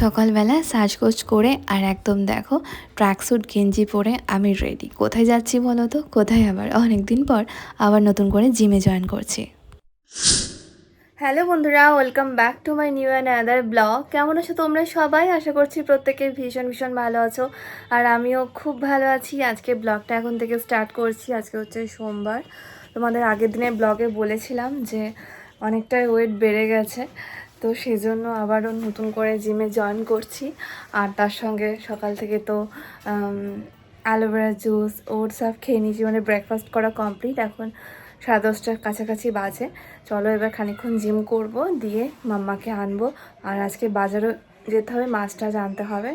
সকালবেলা সাজগোজ করে আর একদম দেখো ট্র্যাকস্যুট গেঞ্জি পরে আমি রেডি কোথায় যাচ্ছি বলো তো? কোথায় আবার? অনেক দিন পর আবার নতুন করে জিমে জয়েন করছি। হ্যালো বন্ধুরা welcome back to my new and other blog কেমন আছো তোমরা সবাই? আশা করছি প্রত্যেকে ভীষণ ভীষণ ভালো আছো। আর আমিও খুব ভালো আছি। আজকে ব্লগটা এখন থেকে স্টার্ট করছি। আজকে হচ্ছে সোমবার। তোমাদের আগের দিনের ব্লগে বলেছিলাম যে অনেকটাই ওয়েট বেড়ে গেছে। তো সেই জন্য আবারও নতুন করে জিমে জয়েন করছি। আর তার সঙ্গে সকাল থেকে তো অ্যালোভেরা জুস ওটস সব খেয়ে নিয়েছি। মানে ব্রেকফাস্ট করা কমপ্লিট এখন সাড়ে দশটার কাছাকাছি বাজে। চলো এবার খানিক্ষণ জিম করব, দিয়ে মাম্মাকে আনব। আর আজকে বাজারও যেতে হবে মাছ টাছ আনতে হবে।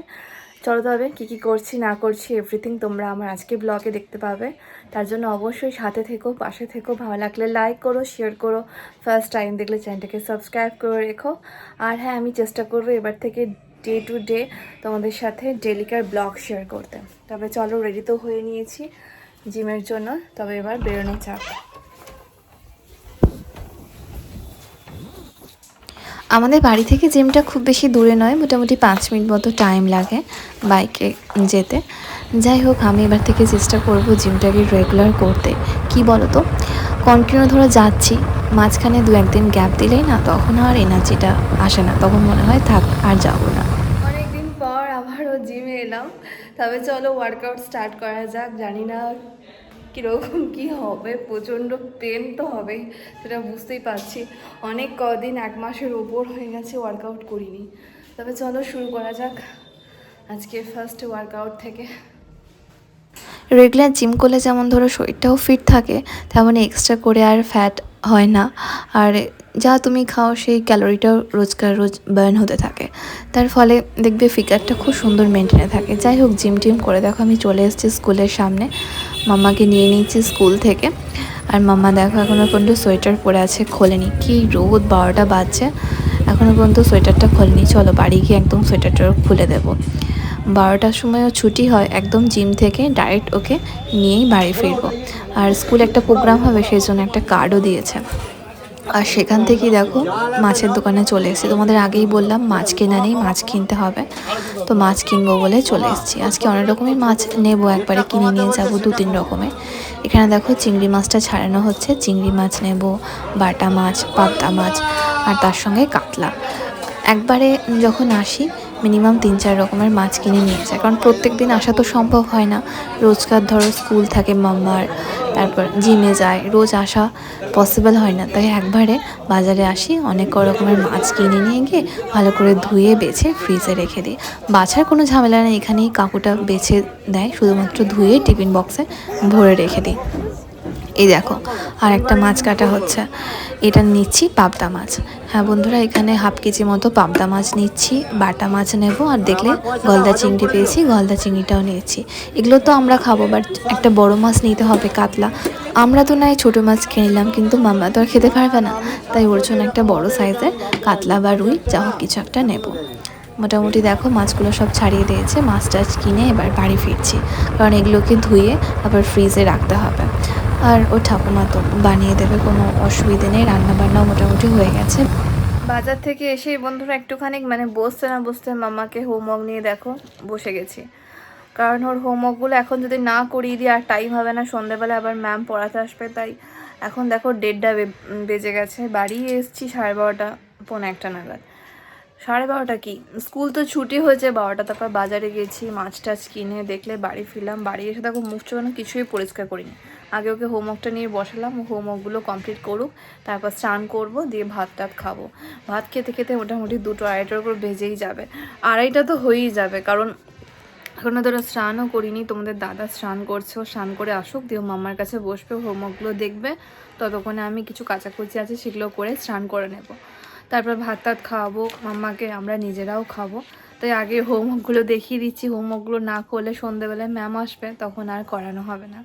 চলো তবে কী কী করছি, না করছি এভরিথিং তোমরা আমার আজকে ব্লগে দেখতে পাবে। তার জন্য অবশ্যই সাথে থেকো, পাশে থেকো, ভালো লাগলে লাইক করো শেয়ার করো। ফার্স্ট টাইম দেখলে চ্যানেলটাকে সাবস্ক্রাইব করে রেখো। আর হ্যাঁ আমি চেষ্টা করব এবার থেকে ডে টু ডে তোমাদের সাথে ডেলিকার ব্লগ শেয়ার করতে। তবে চলো রেডি তো হয়ে নিয়েছি জিমের জন্য। তবে এবার বেরোনো চাপ আমাদের বাড়ি থেকে জিমটা খুব বেশি দূরে নয়, মোটামুটি পাঁচ মিনিট মতো টাইম লাগে বাইকে যেতে। যাই হোক, আমি এবার থেকে চেষ্টা করব জিমটাকে রেগুলার করতে। কি বলো তো কন্টিনিউ ধরো যাচ্ছি, মাঝখানে দু একদিন গ্যাপ দিলেই না, তখন আর এনার্জিটা আসে না, তখন মনে হয় থাক, আর যাব না। অনেকদিন পর আবারও জিমে এলাম, তবে চলো ওয়ার্কআউট স্টার্ট করা যাক, জানি না কীরকম কী হবে? প্রচণ্ড পেন তো হবেই সেটা বুঝতেই পারছি। অনেক কদিন, এক মাসের ওপর হয়ে গেছে ওয়ার্কআউট করিনি। তবে চলো শুরু করা যাক আজকে ফার্স্ট ওয়ার্কআউট থেকে। রেগুলার জিম করলে যেমন ধরো শরীরটাও ফিট থাকে, তেমন এক্সট্রা করে আর ফ্যাট হয় না। আর যা তুমি খাও সেই ক্যালোরিটাও রোজকার রোজ বার্ন হতে থাকে। তার ফলে দেখবে ফিগারটা খুব সুন্দর মেনটেনে থাকে। যাই হোক জিম টিম করে দেখো, আমি চলে এসেছি স্কুলের সামনে। মাম্মাকে নিয়ে নিয়েছি স্কুল থেকে। আর মামা দেখো এখনও পর্যন্ত সোয়েটার পরে আছে, খোলেনি। কি রোদ, বারোটা বাজছে। এখনও পর্যন্ত সোয়েটারটা খোলেনি। চলো বাড়ি গিয়ে একদম সোয়েটারটা খুলে দেব। বারোটার সময়ও ছুটি হয় একদম জিম থেকে, ডাইরেক্ট ওকে নিয়েই বাড়ি ফিরবো। আর স্কুলে একটা প্রোগ্রাম হবে, সেই জন্য একটা কার্ডও দিয়েছে। আর সেখান থেকেই দেখো মাছের দোকানে চলে এসেছি। তোমাদের আগেই বললাম, মাছ কেনা নেই, মাছ কিনতে হবে। তো মাছ কিনবো বলে চলে এসেছি। আজকে অনেক রকমের মাছ নেব, একবারে কিনে নিয়ে যাব, দু তিন রকমের। এখানে দেখো চিংড়ি মাছটা ছাড়ানো হচ্ছে। চিংড়ি মাছ নেব, বাটা মাছ, পাবদা মাছ, আর তার সঙ্গে কাতলা। একবারে যখন আসি মিনিমাম তিন, চার রকমের মাছ কিনে নিয়ে যায়। কারণ প্রত্যেক দিন আসা তো সম্ভব হয় না। রোজকার ধরো স্কুল থাকে মাম্মার, তারপর জিমে যায়, রোজ আসা পসিবল হয় না। তাই একবারে বাজারে আসি, অনেক রকমের মাছ কিনে নিয়ে গিয়ে ভালো করে ধুয়ে, বেছে ফ্রিজে রেখে দিই। বাছার কোনো ঝামেলা নেই, এখানেই কাকুটা বেছে দেয়, শুধুমাত্র ধুয়ে টিফিন বক্সে ভরে রেখে দিই। এই দেখো আর একটা মাছ কাটা হচ্ছে। এটা নিচ্ছি পাবদা মাছ। হ্যাঁ বন্ধুরা, এখানে হাফ কেজি মতো পাবদা মাছ নিচ্ছি, বাটা মাছ নেব, আর দেখলে গলদা চিংড়ি পেয়েছি, গলদা চিংড়িটাও নিয়েছি। এগুলো তো আমরা খাব বাট একটা বড় মাছ নিতে হবে কাতলা। আমরা তো নয় ছোটো মাছ কিনে নিলাম কিন্তু মামা তো আর খেতে পারবে না। তাই ওর জন্য একটা বড় সাইজের কাতলা বা রুই, যা হোক কিছু একটা নেব। মোটামুটি দেখো, মাছগুলো সব ছাড়িয়ে দিয়েছে, মাছ টাছ কিনে এবার বাড়ি ফিরছি। কারণ এগুলোকে ধুয়ে আবার ফ্রিজে রাখতে হবে। আর ও ঠাকুমা তো বানিয়ে দেবে, কোনো অসুবিধে নেই, রান্নাবান্নাও মোটামুটি হয়ে গেছে। বাজার থেকে এসে বন্ধুরা একটুখানি মানে বসতে না বসতে মামাকে হোমওয়ার্ক নিয়ে দেখো, বসে গেছি। কারণ ওর হোমওয়ার্কগুলো এখন যদি না করিয়ে দিই, আর টাইম হবে না সন্ধ্যেবেলা আবার ম্যাম পড়াতে আসবে, তাই এখন দেখো দেড়টা বেজে গেছে, বাড়ি এসছি সাড়ে বারোটা, পৌনে একটা নাগাদ। সাড়ে বারোটা কি? স্কুল তো ছুটি হয়েছে, বারোটা তারপর বাজারে গেছি মাছ টাছ কিনে দেখলে বাড়ি ফিরলাম, বাড়ি এসে দেখো মুখ চোখানো কিছুই পরিষ্কার করিনি। আগে ওকে হোমওয়ার্কটা নিয়ে বসালাম, হোমওয়ার্কগুলো কমপ্লিট করুক, তারপর স্নান করব, দিয়ে ভাত টাত খাব। ভাত খেতে খেতে মোটামুটি দুটো আড়াইটার উপর বেজেই যাবে। আড়াইটা তো হয়েই যাবে, কারণ এখনও ধরো স্নানও করিনি, তোমাদের দাদা স্নান করছে স্নান করে আসুক, দিয়ে মামার কাছে বসবে, হোমওয়ার্কগুলো দেখবে। ততক্ষণে আমি কিছু কাচাকুচি আছে সেগুলো করে স্নান করে নেব। তারপর ভাত টাত খাওয়াবো মাম্মাকে আমরা নিজেরাও খাব। তাই আগে হোমওয়ার্কগুলো দেখিয়ে দিচ্ছি, হোমওয়ার্কগুলো না করলে সন্ধেবেলায় ম্যাম আসবে, তখন আর করানো হবে না।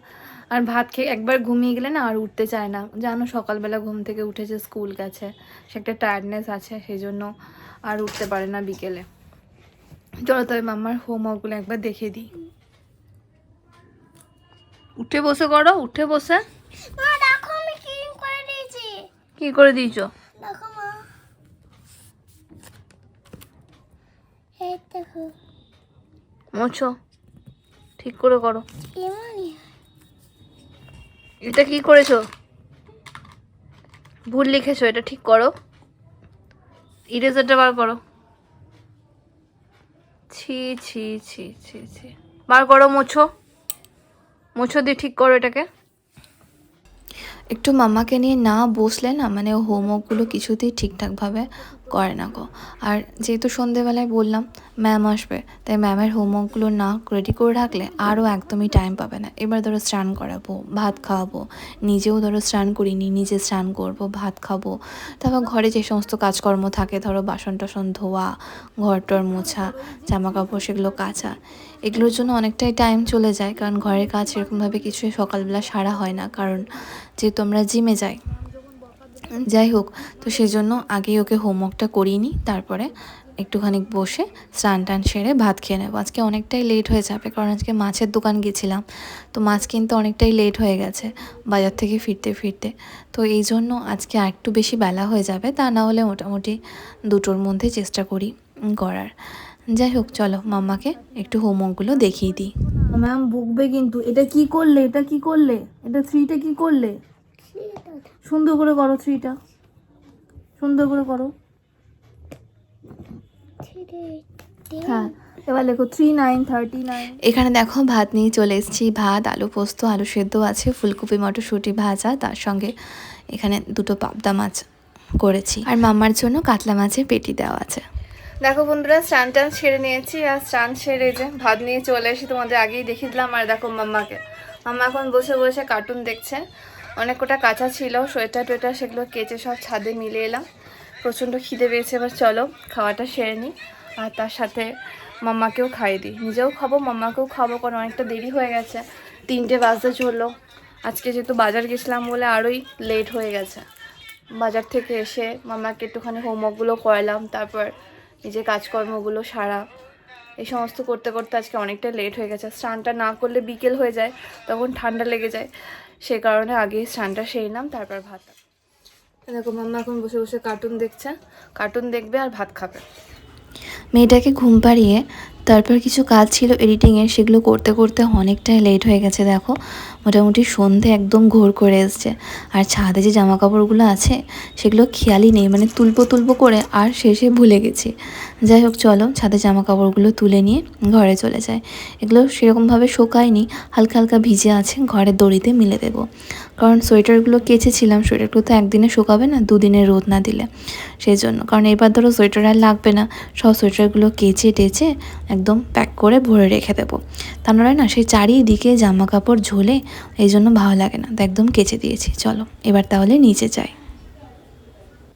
আর ভাত খেয়ে একবার ঘুমিয়ে গেলে না আর উঠতে চায় না। জানো সকালবেলা ঘুম থেকে উঠেছে স্কুল গেছে। সে একটা টায়ার্ডনেস আছে সেই জন্য আর উঠতে পারে না বিকেলে। চলো তবে মাম্মার হোমওয়ার্কগুলো একবার দেখে দিই। উঠে বসে করো উঠে বসে। কি করে দিয়েছ। মোছো। ঠিক করে করো। এটা কি করেছ? ভুল লিখেছো, এটা ঠিক করো। ইরেজারটা বার করো। ছি ছি ছি ছি ছি। বার করো, মোছো। মোছো দিয়ে ঠিক করো এটাকে। একটু মামাকে নিয়ে না বসলে না মানে হোমওয়ার্কগুলো কিছুতেই ঠিকঠাকভাবে করে না গো। আর যেহেতু সন্ধেবেলায় বললাম ম্যাম আসবে, তাই ম্যামের হোমওয়ার্কগুলো না রেডি করে রাখলে আরও একদমই টাইম পাবে না। এবার ধরো স্নান করাবো, ভাত খাওয়াবো, নিজেও ধরো স্নান করিনি, নিজে স্নান করব, ভাত খাব। তারপর ঘরে যে সমস্ত কাজকর্ম থাকে, ধরো বাসন টাসন ধোয়া, ঘর টর মোছা জামা কাপড় সেগুলো কাচা, এগুলোর জন্য অনেকটাই টাইম চলে যায়। কারণ ঘরের কাজ সেরকমভাবে কিছুই সকালবেলা সারা হয় না। কারণ যেহেতু আমরা জিমে যাই যাই হোক তো সেজন্য আগেই ওকে হোমওয়ার্কটা করিয়ে নিই তারপরে একটুখানি বসে স্নান টান সেরে ভাত খেয়ে নেব। আজকে অনেকটাই লেট হয়ে যাবে কারণ আজকে মাছের দোকান গেছিলাম তো মাছ কিনতে অনেকটাই লেট হয়ে গেছে বাজার থেকে ফিরতে ফিরতে। তো এই জন্য আজকে আর একটু বেশি বেলা হয়ে যাবে তা না হলে মোটামুটি দুটোর মধ্যে চেষ্টা করি করার। যাই হোক চলো মাম্মাকে একটু হোমওয়ার্কগুলো দেখিয়ে দিই। ম্যাম বকবে কিন্তু। এটা কি করলে? এটা কি করলে? এটা থ্রিটা কি করলে? সুন্দর করে করো থ্রিটা। সুন্দর করে করো। হ্যাঁ এবার লেখো থ্রি নাইন থার্টি নাইন এখানে দেখো ভাত নিয়ে চলে এসেছি। ভাত আলু পোস্ত আলু সেদ্ধ আছে ফুলকপি মটরশুঁটি ভাজা তার সঙ্গে এখানে দুটো পাবদা মাছ করেছি। আর মাম্মার জন্য কাতলা মাছের পেটি দেওয়া আছে। দেখো বন্ধুরা স্নান টান সেরে নিয়েছি। আর স্নান সেরে যে ভাত নিয়ে চলে এসে তোমাদের আগেই দেখিয়ে দিলাম। আর দেখো মাম্মাকে। মাম্মা এখন বসে বসে কার্টুন দেখছে। অনেক কটা কাঁচা ছিল, সোয়েটার টোয়েটার সেগুলো কেচে সব ছাদে মিলে এলাম। প্রচণ্ড খিদে পেয়েছে, এবার চলো, খাওয়াটা সেরে নিই। আর তার সাথে মাম্মাকেও খাইয়ে দিই। নিজেও খাব, মাম্মাকেও খাব, কারণ অনেকটা দেরি হয়ে গেছে। তিনটে বাজতে চলল। আজকে যেহেতু বাজার গেছিলাম বলে আরোই লেট হয়ে গেছে। বাজার থেকে এসে মাম্মাকে একটুখানি হোমওয়ার্কগুলো করালাম, তারপর নিজের কাজকর্মগুলো সারা। এই সমস্ত করতে করতে আজকে অনেকটা লেট হয়ে গেছে। স্নানটা না করলে বিকেল হয়ে যায়, তখন ঠান্ডা লেগে যায়। সেই কারণে আগে স্নানটা সেরে নাম তারপর ভাত দেখো মাম্মা এখন বসে বসে কার্টুন দেখছে। কার্টুন দেখবে আর ভাত খাবে। মেয়েটাকে ঘুম পাড়িয়ে তারপর কিছু কাজ ছিল এডিটিংয়ের সেগুলো করতে করতে অনেকটাই লেট হয়ে গেছে, দেখো। মোটামুটি সন্ধে একদম ঘোর করে এসছে। আর ছাদে যে জামা কাপড়গুলো আছে, সেগুলো খেয়ালই নেই মানে তুলবো তুলবো করে আর শেষে ভুলে গেছি। যাই হোক, চলো ছাদে জামা কাপড়গুলো তুলে নিয়ে ঘরে চলে যায় এগুলো সেরকমভাবে শোকায়নি, হালকা হালকা ভিজে আছে ঘরের দড়িতে মিলে দেবো। কারণ সোয়েটারগুলো কেচেছিলাম, সোয়েটারগুলো তো একদিনে শোকাবে না, দুদিনে রোদ না দিলে। সেই জন্য, কারণ এবার ধরো সোয়েটার আর লাগবে না, সব সোয়েটারগুলো কেচে টেচে একদম প্যাক করে ভরে রেখে দেবো। তা নয় না সেই চারিদিকে জামা কাপড় ঝোলে এই জন্য ভালো লাগে না। তো একদম কেচে দিয়েছি। চলো, এবার তাহলে নিচে যাই।